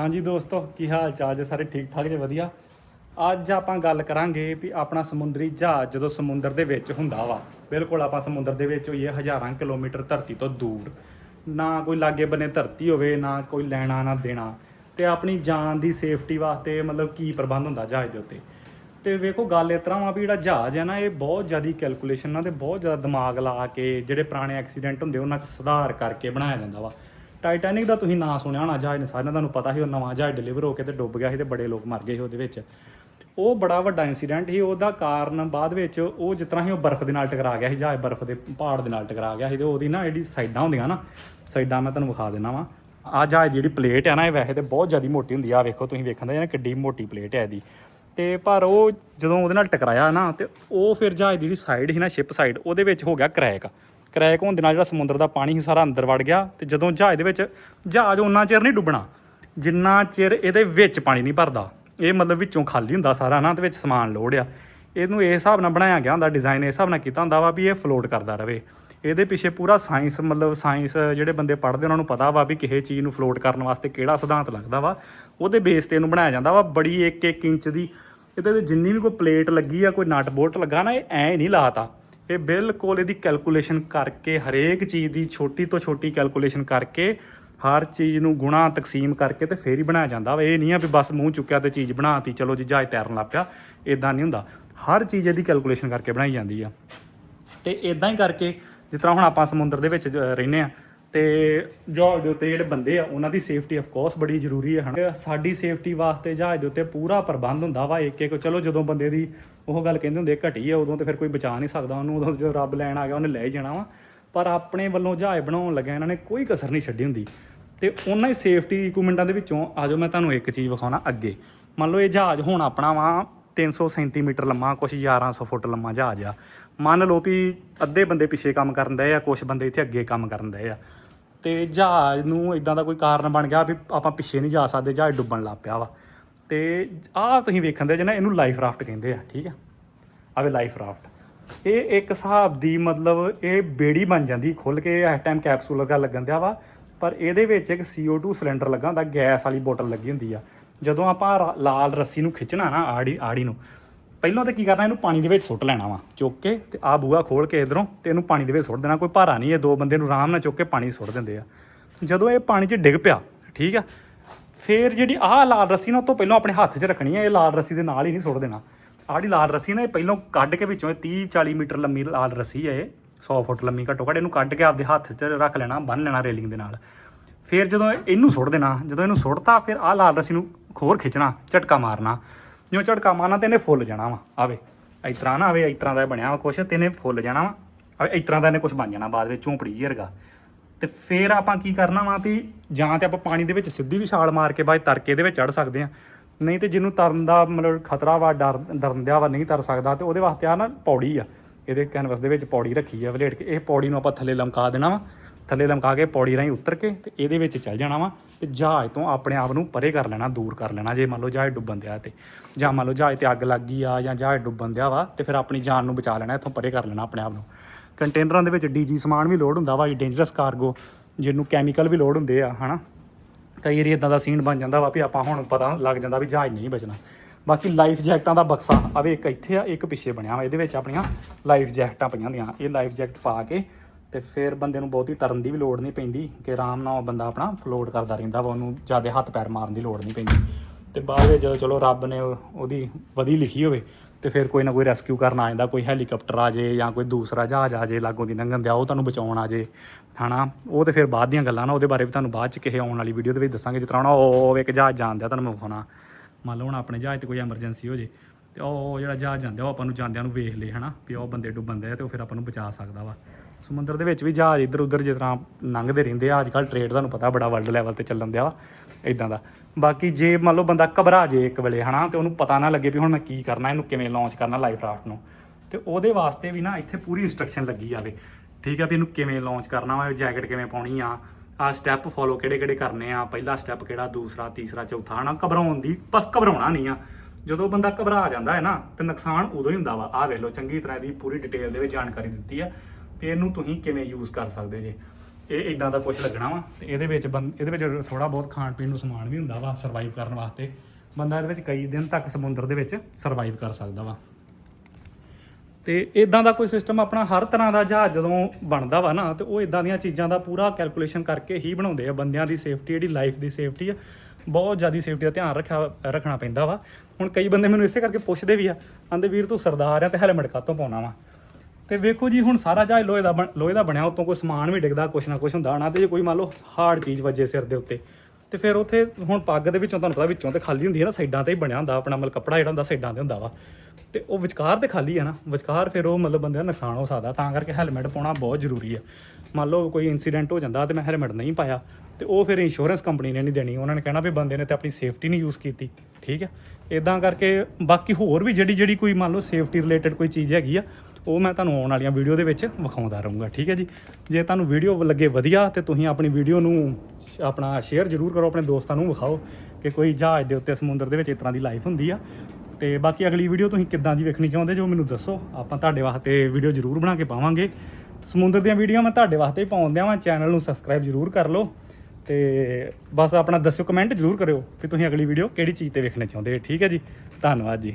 ਹਾਂਜੀ ਦੋਸਤੋ, ਕੀ ਹਾਲ ਚਾਲ ਜੇ? ਸਾਰੇ ਠੀਕ ਠਾਕ ਜੇ? ਵਧੀਆ? ਅੱਜ ਆਪਾਂ ਗੱਲ ਕਰਾਂਗੇ ਵੀ ਆਪਣਾ ਸਮੁੰਦਰੀ ਜਹਾਜ਼ ਜਦੋਂ ਸਮੁੰਦਰ ਦੇ ਵਿੱਚ ਹੁੰਦਾ ਵਾ, ਬਿਲਕੁਲ ਆਪਾਂ ਸਮੁੰਦਰ ਦੇ ਵਿੱਚ ਹੋਈਏ ਹਜ਼ਾਰਾਂ ਕਿਲੋਮੀਟਰ ਧਰਤੀ ਤੋਂ ਦੂਰ। ਨਾ ਕੋਈ ਲਾਗੇ ਬੰਨੇ ਧਰਤੀ ਹੋਵੇ, ਨਾ ਕੋਈ ਲੈਣਾ, ਨਾ ਦੇਣਾ। ਤੇ ਆਪਣੀ ਜਾਨ ਦੀ ਸੇਫਟੀ ਵਾਸਤੇ ਮਤਲਬ ਕੀ ਪ੍ਰਬੰਧ ਹੁੰਦਾ ਜਹਾਜ਼ ਦੇ ਉੱਤੇ? ਤੇ ਵੇਖੋ, ਗੱਲ ਇਸ ਤਰ੍ਹਾਂ ਵਾ ਵੀ ਜਿਹੜਾ ਜਹਾਜ਼ ਹੈ ਨਾ, ਇਹ ਬਹੁਤ ਜ਼ਿਆਦੀ ਕੈਲਕੂਲੇਸ਼ਨ ਨਾਲ ਤੇ ਬਹੁਤ ਜ਼ਿਆਦਾ ਦਿਮਾਗ ਲਾ ਕੇ ਜਿਹੜੇ ਪੁਰਾਣੇ ਐਕਸੀਡੈਂਟ ਹੁੰਦੇ, ਉਹਨਾਂ 'ਚ ਸੁਧਾਰ ਕਰਕੇ ਬਣਾਇਆ ਜਾਂਦਾ ਵਾ। ਟਾਈਟੈਨਿਕ ਦਾ ਤੁਸੀਂ ਨਾਂ ਸੁਣਿਆ ਹੋਣਾ, ਜਹਾਜ਼ ਨੇ ਸਾਰਿਆਂ ਨੂੰ ਤੁਹਾਨੂੰ ਪਤਾ ਸੀ, ਉਹ ਨਵਾਂ ਜਹਾਜ਼ ਡਿਲੀਵਰ ਹੋ ਕੇ ਤੇ ਡੁੱਬ ਗਿਆ ਸੀ ਤੇ ਬੜੇ ਲੋਕ ਮਰ ਗਏ ਸੀ ਉਹਦੇ ਵਿੱਚ। ਉਹ ਬੜਾ ਵੱਡਾ ਇਨਸੀਡੈਂਟ ਸੀ, ਉਹਦਾ ਕਾਰਨ ਬਾਅਦ ਵਿੱਚ ਉਹ ਜਿਸ ਤਰ੍ਹਾਂ ਹੀ ਉਹ ਬਰਫ਼ ਦੇ ਨਾਲ ਟਕਰਾ ਗਿਆ ਸੀ, ਜਹਾਜ਼ ਬਰਫ਼ ਦੇ ਪਹਾੜ ਦੇ ਨਾਲ ਟਕਰਾ ਗਿਆ ਸੀ ਤੇ ਉਹਦੀ ਨਾ ਜਿਹੜੀ ਸਾਈਡਾਂ ਹੁੰਦੀਆਂ ਨਾ, ਸਾਈਡਾਂ ਮੈਂ ਤੁਹਾਨੂੰ ਵਿਖਾ ਦਿੰਦਾ ਵਾ। ਆ ਜਹਾਜ਼ ਜਿਹੜੀ ਪਲੇਟ ਹੈ ਨਾ, ਇਹ ਵੈਸੇ ਤੇ ਬਹੁਤ ਜ਼ਿਆਦਾ ਮੋਟੀ ਹੁੰਦੀ ਆ, ਆਹ ਵੇਖੋ ਤੁਸੀਂ ਵੇਖਣ ਦਾ ਕਿੱਡੀ ਮੋਟੀ ਪਲੇਟ ਹੈ ਇਹਦੀ। ਤੇ ਪਰ ਉਹ ਜਦੋਂ ਉਹਦੇ ਨਾਲ ਟਕਰਾਇਆ ਨਾ, ਤੇ ਉਹ ਫਿਰ ਜਹਾਜ਼ ਦੀ ਜਿਹੜੀ ਸਾਈਡ ਸੀ ਨਾ ਸ਼ਿਪ ਸਾਈਡ ਉਹਦੇ ਵਿੱਚ ਹੋ ਗਿਆ ਕਰੈਕ ਕਰੈਕ ਹੋਣ ਦੇ ਨਾਲ ਜਿਹੜਾ ਸਮੁੰਦਰ ਦਾ ਪਾਣੀ ਸੀ, ਸਾਰਾ ਅੰਦਰ ਵੜ ਗਿਆ ਤੇ ਜਦੋਂ ਜਹਾਜ਼ ਦੇ ਵਿੱਚ, ਜਹਾਜ਼ ਉਹਨਾਂ ਚਿਰ ਨਹੀਂ ਡੁੱਬਣਾ, ਜਿੰਨਾ ਚਿਰ ਇਹਦੇ ਵਿੱਚ ਪਾਣੀ ਨਹੀਂ ਭਰਦਾ, ਇਹ ਮਤਲਬ ਵਿੱਚੋਂ ਖਾਲੀ ਹੁੰਦਾ ਸਾਰਾ ਨਾ, ਤੇ ਵਿੱਚ ਸਮਾਨ ਲੋੜ ਆ। ਇਹਨੂੰ ਇਸ ਹਿਸਾਬ ਨਾਲ ਬਣਾਇਆ ਗਿਆ ਹੁੰਦਾ ਡਿਜ਼ਾਈਨ ਇਸ ਹਿਸਾਬ ਨਾਲ ਕੀਤਾ ਹੁੰਦਾ ਵਾ ਵੀ ਇਹ ਫਲੋਟ ਕਰਦਾ ਰਵੇ। ਇਹਦੇ ਪਿੱਛੇ ਪੂਰਾ ਸਾਇੰਸ ਮਤਲਬ ਸਾਇੰਸ ਜਿਹੜੇ ਬੰਦੇ ਪੜ੍ਹਦੇ ਉਹਨਾਂ ਨੂੰ ਪਤਾ ਵਾ ਵੀ ਕਿਸੇ ਚੀਜ਼ ਨੂੰ ਫਲੋਟ ਕਰਨ ਵਾਸਤੇ ਕਿਹੜਾ ਸਿਧਾਂਤ ਲੱਗਦਾ ਵਾ। ਉਹਦੇ ਬੇਸ ਤੇ ਇਹਨੂੰ ਬਣਾਇਆ ਜਾਂਦਾ ਵਾ, ਬੜੀ 1-1 ਇੰਚ ਦੀ, ਇਹਦੇ ਤੇ ਜਿੰਨੀ ਵੀ ਕੋਈ ਪਲੇਟ ਲੱਗੀ ਆ, ਕੋਈ ਨਟ ਬੋਲਟ ਲੱਗਾ ਨਾ, ਇਹ ਐ ਨਹੀਂ ਲਾਤਾ। ਇਹ ਬਿਲਕੁਲ ਇਹਦੀ ਕੈਲਕੂਲੇਸ਼ਨ ਕਰਕੇ, ਹਰੇਕ ਚੀਜ਼ ਦੀ ਛੋਟੀ ਤੋਂ ਛੋਟੀ ਕੈਲਕੂਲੇਸ਼ਨ ਕਰਕੇ, ਹਰ ਚੀਜ਼ ਨੂੰ ਗੁਣਾ, ਤਕਸੀਮ ਕਰਕੇ ਤੇ ਫੇਰ ਹੀ ਬਣਾਇਆ ਜਾਂਦਾ। ਵਾ ਇਹ ਨਹੀਂ ਆ ਵੀ ਬਸ ਮੂੰਹ ਚੁੱਕਿਆ ਤੇ ਚੀਜ਼ ਬਣਾਤੀ, ਚਲੋ ਜੀ ਜਹਾਜ਼ ਤੈਰਨ ਲੱਗ ਪਿਆ। ਇਦਾਂ ਨਹੀਂ ਹੁੰਦਾ। ਹਰ ਚੀਜ਼ ਇਹਦੀ ਕੈਲਕੂਲੇਸ਼ਨ ਕਰਕੇ ਬਣਾਈ ਜਾਂਦੀ ਆ। ਤੇ ਇਦਾਂ ਹੀ ਕਰਕੇ, ਜਿਸ ਤਰ੍ਹਾਂ ਹੁਣ ਆਪਾਂ ਸਮੁੰਦਰ ਦੇ ਵਿੱਚ ਜ- ਰਹਿੰਦੇ ਆ ਤੇ ਜਹਾਜ਼ ਦੇ ਉੱਤੇ ਜਿਹੜੇ ਬੰਦੇ ਆ, ਉਹਨਾਂ ਦੀ ਸੇਫਟੀ ਆਫ ਕੋਰਸ ਬੜੀ ਜ਼ਰੂਰੀ ਹੈ ਹਨਾ? ਸਾਡੀ ਸੇਫਟੀ ਵਾਸਤੇ ਜਹਾਜ਼ ਦੇ ਉੱਤੇ ਪੂਰਾ ਪ੍ਰਬੰਧ ਹੁੰਦਾ ਵਾ, ਇੱਕ ਇੱਕ, ਚਲੋ ਜਦੋਂ ਬੰਦੇ ਦੀ ਉਹ ਗੱਲ ਕਹਿੰਦੇ ਹੁੰਦੇ ਘਟੀ ਆ, ਉਦੋਂ ਤੇ ਫਿਰ ਕੋਈ ਬਚਾ ਨਹੀਂ ਸਕਦਾ ਉਹਨੂੰ, ਉਦੋਂ ਜਦੋਂ ਰੱਬ ਲੈਣ ਆ ਗਿਆ, ਉਹਨੇ ਲੈ ਹੀ ਜਾਣਾ ਵਾ। ਪਰ ਆਪਣੇ ਵੱਲੋਂ ਜਹਾਜ਼ ਬਣਾਉਣ ਲੱਗਿਆ ਇਹਨਾਂ ਨੇ ਕੋਈ ਕਸਰ ਨਹੀਂ ਛੱਡੀ ਹੁੰਦੀ। ਤੇ ਉਹਨਾਂ ਹੀ ਸੇਫਟੀ ਇਕਵਿਪਮੈਂਟਾਂ ਦੇ ਵਿੱਚੋਂ ਆਜੋ ਮੈਂ ਤੁਹਾਨੂੰ ਇੱਕ ਚੀਜ਼ ਵਿਖਾਉਣਾ ਅੱਗੇ। ਮੰਨ ਲਓ ਇਹ ਜਹਾਜ਼ ਹੁਣ ਆਪਣਾ ਵਾ 300 ਸੈਂਟੀਮੀਟਰ ਲੰਮਾ, ਕੁਛ 1100 ਫੁੱਟ ਲੰਮਾ ਜਹਾਜ਼ ਆ। ਮੰਨ ਲਓ ਵੀ ਅੱਧੇ ਬੰਦੇ ਪਿੱਛੇ ਕੰਮ ਕਰਨ ਦੇ ਆ, ਕੁਛ ਬੰਦੇ ਇੱਥੇ ਅੱਗੇ ਕੰਮ ਕਰਨ ਦੇ ਆ। ਤੇ ਜਹਾਜ਼ ਨੂੰ ਇਦਾਂ ਦਾ ਕੋਈ ਕਾਰਨ ਬਣ ਗਿਆ ਵੀ ਆਪਾਂ ਪਿੱਛੇ ਨਹੀਂ ਜਾ ਸਕਦੇ, ਜਹਾਜ਼ ਡੁੱਬਣ ਲੱਗ ਪਿਆ ਵਾ। ਤੇ ਆਹ ਤੁਸੀਂ ਵੇਖਣ ਦੇ ਜਨਾ ਇਹਨੂੰ ਲਾਈਫ ਰਾਫਟ ਕਹਿੰਦੇ ਆ, ਠੀਕ ਆ? ਆਵੇ ਲਾਈਫ ਰਾਫਟ। ਇਹ ਇੱਕ ਹਿਸਾਬ ਦੀ ਮਤਲਬ ਇਹ ਬੇੜੀ ਬਣ ਜਾਂਦੀ ਖੁੱਲ ਕੇ, ਇਸ ਟਾਈਮ ਕੈਪਸੂਲ ਲਗਾ ਲੱਗਣ ਦਿਆ ਵਾ। ਪਰ ਇਹਦੇ ਵਿੱਚ ਇੱਕ CO2 ਸਿਲੰਡਰ ਲੱਗਾ ਹੁੰਦਾ, ਗੈਸ ਵਾਲੀ ਬੋਤਲ ਲੱਗੀ ਹੁੰਦੀ ਆ। ਜਦੋਂ ਆਪਾਂ ਰਾ- ਲਾਲ ਰੱਸੀ ਨੂੰ ਖਿੱਚਣਾ ਨਾ, ਆੜੀ ਆੜੀ ਨੂੰ ਪਹਿਲਾਂ ਤਾਂ ਕੀ ਕਰਨਾ, ਇਹਨੂੰ ਪਾਣੀ ਦੇ ਵਿੱਚ ਸੁੱਟ ਲੈਣਾ ਵਾ, ਚੁੱਕ ਕੇ ਤੇ ਆ ਬੂਆ ਖੋਲ ਕੇ ਇਧਰੋਂ ਤੇ ਇਹਨੂੰ ਪਾਣੀ ਦੇ ਵਿੱਚ ਸੁੱਟ ਦੇਣਾ, ਕੋਈ ਭਾਰਾ ਨਹੀਂ ਇਹ ਦੋ ਬੰਦੇ ਨੂੰ ਆਰਾਮ ਨਾਲ ਚੁੱਕ ਕੇ ਪਾਣੀ ਸੁੱਟ ਦਿੰਦੇ ਆ। ਜਦੋਂ ਇਹ ਪਾਣੀ 'ਚ ਡਿੱਗ ਪਿਆ, ਠੀਕ ਆ, ਫੇਰ ਜਿਹੜੀ ਆਹ ਲਾਲ ਰੱਸੀ ਨਾ, ਉਹ ਤੋਂ ਪਹਿਲਾਂ ਆਪਣੇ ਹੱਥ 'ਚ ਰੱਖਣੀ ਹੈ ਇਹ ਲਾਲ ਰੱਸੀ ਦੇ ਨਾਲ ਹੀ ਨਹੀਂ ਸੁੱਟ ਦੇਣਾ। ਆਹ ਜਿਹੜੀ ਲਾਲ ਰੱਸੀ ਨਾ, ਇਹ ਪਹਿਲਾਂ ਕੱਢ ਕੇ ਵਿੱਚੋਂ ਇਹ 30 40 ਮੀਟਰ ਲੰਮੀ ਲਾਲ ਰੱਸੀ ਹੈ ਇਹ 100 ਫੁੱਟ ਲੰਮੀ ਘੱਟੋ ਘੱਟ, ਇਹਨੂੰ ਕੱਢ ਕੇ ਆਪਦੇ ਹੱਥ 'ਚ ਰੱਖ ਲੈਣਾ ਬੰਨ ਲੈਣਾ ਰੇਲਿੰਗ ਦੇ ਨਾਲ। ਫਿਰ ਜਦੋਂ ਇਹਨੂੰ ਸੁੱਟ ਦੇਣਾ, ਜਦੋਂ ਇਹਨੂੰ ਸੁੱਟਤਾ, ਫਿਰ ਆਹ ਲਾਲ ਰੱਸੀ ਨੂੰ ਖੋਰ ਖਿੱਚਣਾ, ਝਟਕਾ ਮਾਰਨਾ। ਜਿਉਂ ਝਟਕਾ ਮਾਰਨਾ ਤੇ ਇਹਨੇ ਫੁੱਲ ਜਾਣਾ ਵਾ। ਆਵੇ, ਇਸ ਤਰ੍ਹਾਂ ਨਾ ਆਵੇ, ਇਸ ਤਰ੍ਹਾਂ ਦਾ ਬਣਿਆ ਵਾ ਕੁਛ, ਤੇ ਇਹਨੇ ਫੁੱਲ ਜਾਣਾ ਵਾ। ਆਵੇ, ਇਸ ਤਰ੍ਹਾਂ ਦਾ ਇਹਨੇ ਕੁਛ ਬਣ ਜਾਣਾ ਬਾਅਦ ਵਿੱਚ ਝੂੰਪੜੀ ਜਿਹੀ ਵਰਗਾ। ਤੇ ਫਿਰ ਆਪਾਂ ਕੀ ਕਰਨਾ ਵਾ ਵੀ ਜਾਂ ਤੇ ਆਪਾਂ ਪਾਣੀ ਦੇ ਵਿੱਚ ਸਿੱਧੀ ਵੀ ਛਾਲ ਮਾਰ ਕੇ ਬਾਅਦ ਤਰਕੇ ਦੇ ਵਿੱਚ ਚੜ ਸਕਦੇ ਆ। ਨਹੀਂ ਤੇ ਜਿਹਨੂੰ ਤਰਨ ਦਾ ਮਤਲਬ ਖਤਰਾ ਵਾ, ਡਰ, ਡਰਨ ਦਿਆ ਵਾ, ਨਹੀਂ ਤਰ ਸਕਦਾ ਤੇ ਉਹਦੇ ਵਾਸਤੇ ਆ ਨਾ ਪੌੜੀ ਆ। ਇਹਦੇ ਕੈਨਵਸ ਦੇ ਵਿੱਚ ਪੌੜੀ ਰੱਖੀ ਆ ਵਲੇਟ ਕੇ। ਇਹ ਪੌੜੀ ਨੂੰ ਆਪਾਂ ਥੱਲੇ ਲਮਕਾ ਦੇਣਾ ਵਾ। ਥੱਲੇ ਲਮਕਾ ਕੇ ਪੌੜੀ ਰਾਹੀਂ ਉਤਰ ਕੇ ਤੇ ਇਹਦੇ ਵਿੱਚ ਚੱਲ ਜਾਣਾ ਵਾ ਤੇ ਜਹਾਜ਼ ਤੋਂ ਆਪਣੇ ਆਪ ਨੂੰ ਪਰੇ ਕਰ ਲੈਣਾ, ਦੂਰ ਕਰ ਲੈਣਾ, ਜੇ ਮੰਨ ਲਓ ਜਹਾਜ਼ ਡੁੱਬਣ ਦਿਆ ਤੇ। ਜਾਂ ਮੰਨ ਲਓ ਜਹਾਜ਼ ਤੇ ਅੱਗ ਲੱਗ ਗਈ ਆ ਜਾਂ ਜਹਾਜ਼ ਡੁੱਬਣ ਦਿਆ ਵਾ ਤੇ ਫਿਰ ਆਪਣੀ ਜਾਨ ਨੂੰ ਬਚਾ ਲੈਣਾ, ਇੱਥੋਂ ਪਰੇ ਕਰ ਲੈਣਾ ਆਪਣੇ ਆਪ ਨੂੰ। ਕੰਟੇਨਰਾਂ ਦੇ ਵਿੱਚ ਡੀਜੀ ਸਮਾਨ ਵੀ ਲੋਡ ਹੁੰਦਾ ਵਾ ਡੇਂਜਰਸ ਕਾਰਗੋ ਜਿਹਨੂੰ ਕੈਮੀਕਲ ਵੀ ਲੋਡ ਹੁੰਦੇ ਆ, ਹਨਾ? ਕਈ ਵਾਰੀ ਇਦਾਂ ਦਾ ਸੀਨ ਬਣ ਜਾਂਦਾ ਵਾ ਵੀ ਆਪਾਂ ਹੁਣ ਪਤਾ ਲੱਗ ਜਾਂਦਾ ਵੀ ਜਹਾਜ਼ ਨਹੀਂ ਬਚਣਾ। ਬਾਕੀ ਲਾਈਫ ਜੈਕਟਾਂ ਦਾ ਬਕਸਾ ਆਵੇ ਇੱਕ ਇੱਥੇ ਆ, ਇੱਕ ਪਿੱਛੇ ਬਣਿਆ ਵਾ, ਇਹਦੇ ਵਿੱਚ ਆਪਣੀਆਂ ਲਾਈਫ ਜੈਕਟਾਂ ਪਈਆਂ ਹੁੰਦੀਆਂ। ਇਹ ਲਾਈਫ ਜੈਕਟ ਪਾ ਕੇ ਤੇ ਫਿਰ ਬੰਦੇ ਨੂੰ ਬਹੁਤੀ ਤਰਨ ਦੀ ਵੀ ਲੋੜ ਨਹੀਂ ਪੈਂਦੀ ਕਿ ਆਰਾਮ ਨਾਲ ਉਹ ਬੰਦਾ ਆਪਣਾ ਫਲੋਟ ਕਰਦਾ ਰਹਿੰਦਾ ਵਾ, ਉਹਨੂੰ ਜ਼ਿਆਦਾ ਹੱਥ ਪੈਰ ਮਾਰਨ ਦੀ ਲੋੜ ਨਹੀਂ ਪੈਂਦੀ। ਤੇ ਬਾਅਦ ਵਿੱਚ ਜਦੋਂ ਚਲੋ ਰੱਬ ਨੇ ਉਹਦੀ ਵਧੀ ਲਿਖੀ ਹੋਵੇ ਤੇ ਫਿਰ ਕੋਈ ਨਾ ਕੋਈ ਰੈਸਕਿਊ ਕਰਨ ਆ ਜਾਂਦਾ, ਕੋਈ ਹੈਲੀਕਾਪਟਰ ਆ ਜੇ ਜਾਂ ਕੋਈ ਦੂਸਰਾ ਜਹਾਜ਼ ਆ ਜੇ ਲਾਗੋਂ ਦੀ ਲੰਘਣ ਦਿਆ, ਉਹ ਤੁਹਾਨੂੰ ਬਚਾਉਣ ਆ ਜੇ, ਹਨਾ? ਉਹ ਤੇ ਫਿਰ ਬਾਅਦ ਦੀਆਂ ਗੱਲਾਂ ਨਾ, ਉਹਦੇ ਬਾਰੇ ਵੀ ਤੁਹਾਨੂੰ ਬਾਅਦ ਚ ਕਿਸੇ ਆਉਣ ਵਾਲੀ ਵੀਡੀਓ ਦੇ ਵਿੱਚ ਦੱਸਾਂਗੇ, ਜਿਸ ਤਰ੍ਹਾਂ ਹੁਣ ਉਹ ਇੱਕ ਜਹਾਜ਼ ਜਾਂਦਿਆ ਤੁਹਾਨੂੰ ਮੈਂ ਵਿਖਾਉਣਾ। ਮੰਨ ਲਓ ਹੁਣ ਆਪਣੇ ਜਹਾਜ਼ ਤੇ ਕੋਈ ਐਮਰਜੈਂਸੀ ਹੋ ਜੇ, ਤੇ ਉਹ ਜਿਹੜਾ ਜਹਾਜ਼ ਜਾਂਦਾ, ਉਹ ਆਪਾਂ ਨੂੰ ਜਾਂਦਿਆਂ ਨੂੰ ਵੇਖ ਲੇ, ਹਨਾ? ਵੀ ਉਹ ਬੰਦੇ ਡੁੱਬਣ ਦੇ ਆ ਤੇ ਉਹ ਫਿਰ ਆਪਾਂ ਨੂੰ ਬਚਾ ਸਕਦਾ ਵਾ। ਸਮੁੰਦਰ ਦੇ ਵਿੱਚ ਵੀ ਜਹਾਜ਼ ਇੱਧਰ ਉੱਧਰ ਜਿਸ ਤਰ੍ਹਾਂ ਲੰਘਦੇ ਰਹਿੰਦੇ ਆ ਅੱਜ ਕੱਲ੍ਹ ਟ੍ਰੇਡ ਤੁਹਾਨੂੰ ਪਤਾ ਬੜਾ ਵਰਲਡ ਲੈਵਲ ਤੇ ਚੱਲਣ ਦਿਆ ਵਾ ਇਦਾਂ ਦਾ। ਬਾਕੀ ਜੇ ਮੰਨ ਲਓ ਬੰਦਾ ਘਬਰਾ ਜੇ ਇੱਕ ਵੇਲੇ, ਹਨਾ, ਤੇ ਉਹਨੂੰ ਪਤਾ ਨਾ ਲੱਗੇ ਵੀ ਹੁਣ ਮੈਂ ਕੀ ਕਰਨਾ, ਇਹਨੂੰ ਕਿਵੇਂ ਲਾਂਚ ਕਰਨਾ ਲਾਈਫ ਰਾਫਟ ਨੂੰ। ਤੇ ਉਹਦੇ ਵਾਸਤੇ ਵੀ ਨਾ ਇੱਥੇ ਪੂਰੀ ਇਨਸਟਰਕਸ਼ਨ ਲੱਗੀ ਜਾਵੇ। ਠੀਕ ਆ ਵੀ ਇਹਨੂੰ ਕਿਵੇਂ ਲਾਂਚ ਕਰਨਾ ਵਾ ਜੈਕਟ ਕਿਵੇਂ ਪਾਉਣੀ ਆ ਆ ਸਟੈਪ ਫੋਲੋ ਕਿਹੜੇ ਕਿਹੜੇ ਕਰਨੇ ਆ, ਪਹਿਲਾ ਸਟੈਪ ਕਿਹੜਾ, ਦੂਸਰਾ, ਤੀਸਰਾ, ਚੌਥਾ ਨਾ ਘਬਰਾਉਣ ਦੀ, ਬਸ ਘਬਰਾਉਣਾ ਨਹੀਂ ਆ। ਜਦੋਂ ਬੰਦਾ ਘਬਰਾ ਜਾਂਦਾ ਹੈ ਨਾ, ਤੇ ਨੁਕਸਾਨ ਉਦੋਂ ਹੀ ਹੁੰਦਾ ਵਾ। ਆ ਵੇਖ ਲਓ, ਚੰਗੀ ਤਰ੍ਹਾਂ ਦੀ ਪੂਰੀ ਡਿਟੇਲ ਦੇ ਵਿੱਚ ਜਾਣਕਾਰੀ ਦਿੱਤੀ ਆ। ਵੀ ਇਹਨੂੰ ਤੁਸੀਂ ਕਿਵੇਂ ਯੂਜ਼ ਕਰ ਸਕਦੇ ਜੇ? ਇਹ ਇਦਾਂ ਦਾ ਕੁਝ ਲੱਗਣਾ ਵਾ? ਤੇ ਇਹਦੇ ਵਿੱਚ ਬੰ- ਇਹਦੇ ਵਿੱਚ ਥੋੜਾ ਬਹੁਤ ਖਾਣ ਪੀਣ ਨੂੰ ਸਮਾਨ ਵੀ ਹੁੰਦਾ ਵਾ ਸਰਵਾਈਵ ਕਰਨ ਵਾਸਤੇ। ਬੰਦਾ ਇਹਦੇ ਵਿੱਚ ਕਈ ਦਿਨ ਤੱਕ ਸਮੁੰਦਰ ਦੇ ਵਿੱਚ ਸਰਵਾਈਵ ਕਰ ਸਕਦਾ ਵਾ। ਤੇ ਇਦਾਂ ਦਾ ਕੋਈ ਸਿਸਟਮ ਆਪਣਾ ਹਰ ਤਰ੍ਹਾਂ ਦਾ ਜਹਾਜ਼ ਜਦੋਂ ਬਣਦਾ ਵਾ ਨਾ, ਤੇ ਉਹ ਇਦਾਂ ਦੀਆਂ ਚੀਜ਼ਾਂ ਦਾ ਪੂਰਾ ਕੈਲਕੂਲੇਸ਼ਨ ਕਰਕੇ ਹੀ ਬਣਾਉਂਦੇ ਆ ਬੰਦਿਆਂ ਦੀ ਸੇਫਟੀ ਜਿਹੜੀ ਲਾਈਫ ਦੀ ਸੇਫਟੀ ਆ, ਬਹੁਤ ਜ਼ਿਆਦਾ ਸੇਫਟੀ ਦਾ ਧਿਆਨ ਰੱਖਿਆ, ਰੱਖਣਾ ਪੈਂਦਾ ਵਾ। ਹੁਣ ਕਈ ਬੰਦੇ ਮੈਨੂੰ ਇਸੇ ਕਰਕੇ ਪੁੱਛਦੇ ਵੀ ਆ, ਆਂਦੇ, ਵੀਰ ਤੂੰ ਸਰਦਾਰ ਆ ਤੇ ਹੈਲਮਟ ਕਾਤੋਂ ਪਾਉਣਾ ਵਾ? ਤੇ ਵੇਖੋ ਜੀ, ਹੁਣ ਸਾਰਾ ਜਹਾਜ਼ ਲੋਹੇ ਦਾ ਬਣ- ਲੋਹੇ ਦਾ ਬਣਿਆ, ਉਤੋਂ ਕੋਈ ਸਮਾਨ ਵੀ ਡਿੱਗਦਾ, ਕੁਛ ਨਾ ਕੁਛ ਹੁੰਦਾ ਨਾ ਤੇ ਜੇ ਕੋਈ ਮੰਨ ਲਓ ਹਾਰਡ ਚੀਜ਼ ਵੱਜੇ ਸਿਰ ਦੇ ਉੱਤੇ, ਤੇ ਫਿਰ ਉੱਥੇ ਹੁਣ ਪੱਗ ਦੇ ਵਿੱਚੋਂ, ਤੁਹਾਨੂੰ ਪਤਾ ਵਿੱਚੋਂ ਤੇ ਖਾਲੀ ਹੁੰਦੀ ਹੈ ਨਾ, ਸਾਈਡਾਂ ਤੇ ਹੀ ਬਣਿਆ ਹੁੰਦਾ, ਆਪਣਾ ਮਤਲਬ ਕੱਪੜਾ ਜਿਹੜਾ ਹੁੰਦਾ, ਸਾਈਡਾਂ ਤੇ ਹੁੰਦਾ ਵਾ। ਤੇ ਉਹ ਵਿਚਕਾਰ ਤੇ ਖਾਲੀ ਹੈ ਨਾ, ਵਿਚਕਾਰ ਫਿਰ ਉਹ ਮਤਲਬ ਬੰਦੇ ਦਾ ਨੁਕਸਾਨ ਹੋ ਸਕਦਾ, ਤਾਂ ਕਰਕੇ ਹੈਲਮਟ ਪਾਉਣਾ ਬਹੁਤ ਜ਼ਰੂਰੀ ਹੈ। ਮੰਨ ਲਓ ਕੋਈ ਇਨਸੀਡੈਂਟ ਹੋ ਜਾਂਦਾ, ਤੇ ਮੈਂ ਹੈਲਮਟ ਨਹੀਂ ਪਾਇਆ, ਤੇ ਉਹ ਫਿਰ ਇੰਸ਼ੋਰੈਂਸ ਕੰਪਨੀ ਨੇ ਨਹੀਂ ਦੇਣੀ, ਉਹਨਾਂ ਨੇ ਕਹਿਣਾ ਵੀ ਬੰਦੇ ਨੇ ਤੇ ਆਪਣੀ ਸੇਫਟੀ ਨਹੀਂ ਯੂਜ਼ ਕੀਤੀ, ਠੀਕ ਹੈ? ਇਦਾਂ ਕਰਕੇ ਬਾਕੀ ਹੋਰ ਵੀ ਜਿਹੜੀ ਜਿਹੜੀ ਕੋਈ ਮੰਨ ਲਓ ਸੇਫਟੀ ਰਿਲੇਟਡ ਕੋਈ ਚੀਜ਼ ਹੈਗੀ ਆ ਉਹ ਮੈਂ ਤੁਹਾਨੂੰ ਆਉਣ ਵਾਲੀਆਂ ਵੀਡੀਓ ਦੇ ਵਿੱਚ ਵਿਖਾਉਂਦਾ ਰਹੂੰਗਾ, ਠੀਕ ਹੈ ਜੀ? ਜੇ ਤੁਹਾਨੂੰ ਵੀਡੀਓ ਲੱਗੇ ਵਧੀਆ ਤੇ ਤੁਸੀਂ ਆਪਣੀ ਵੀਡੀਓ ਨੂੰ ਆਪਣਾ ਸ਼ੇਅਰ ਜ਼ਰੂਰ ਕਰੋ, ਆਪਣੇ ਦੋਸਤਾਂ ਨੂੰ ਵਿਖਾਓ ਕਿ ਕੋਈ ਜਹਾਜ਼ ਦੇ ਉੱਤੇ ਸਮੁੰਦਰ ਦੇ ਵਿੱਚ ਇਸ ਤਰ੍ਹਾਂ ਦੀ ਲਾਈਫ ਹੁੰਦੀ ਆ। ਤੇ ਬਾਕੀ ਅਗਲੀ ਵੀਡੀਓ ਤੁਸੀਂ ਕਿੱਦਾਂ ਦੀ ਵੇਖਣੀ ਚਾਹੁੰਦੇ ਜੋ ਮੈਨੂੰ ਦੱਸੋ, ਆਪਾਂ ਤੁਹਾਡੇ ਵਾਸਤੇ ਵੀਡੀਓ ਜ਼ਰੂਰ ਬਣਾ ਕੇ ਪਾਵਾਂਗੇ। ਸਮੁੰਦਰ ਦੀਆਂ ਵੀਡੀਓ ਮੈਂ ਤੁਹਾਡੇ ਵਾਸਤੇ ਹੀ ਪਾਉਂਦਿਆਂ ਵਾਂ ਚੈਨਲ ਨੂੰ ਸਬਸਕ੍ਰਾਈਬ ਜ਼ਰੂਰ ਕਰ ਲਓ। ਤੇ ਬਸ ਆਪਣਾ ਦੱਸਿਓ ਕਮੈਂਟ ਜ਼ਰੂਰ ਕਰਿਓ ਕਿ ਤੁਸੀਂ ਅਗਲੀ ਵੀਡੀਓ ਕਿਹੜੀ ਚੀਜ਼ ਤੇ ਵੇਖਣਾ ਚਾਹੁੰਦੇ ਠੀਕ ਹੈ ਜੀ? ਧੰਨਵਾਦ ਜੀ।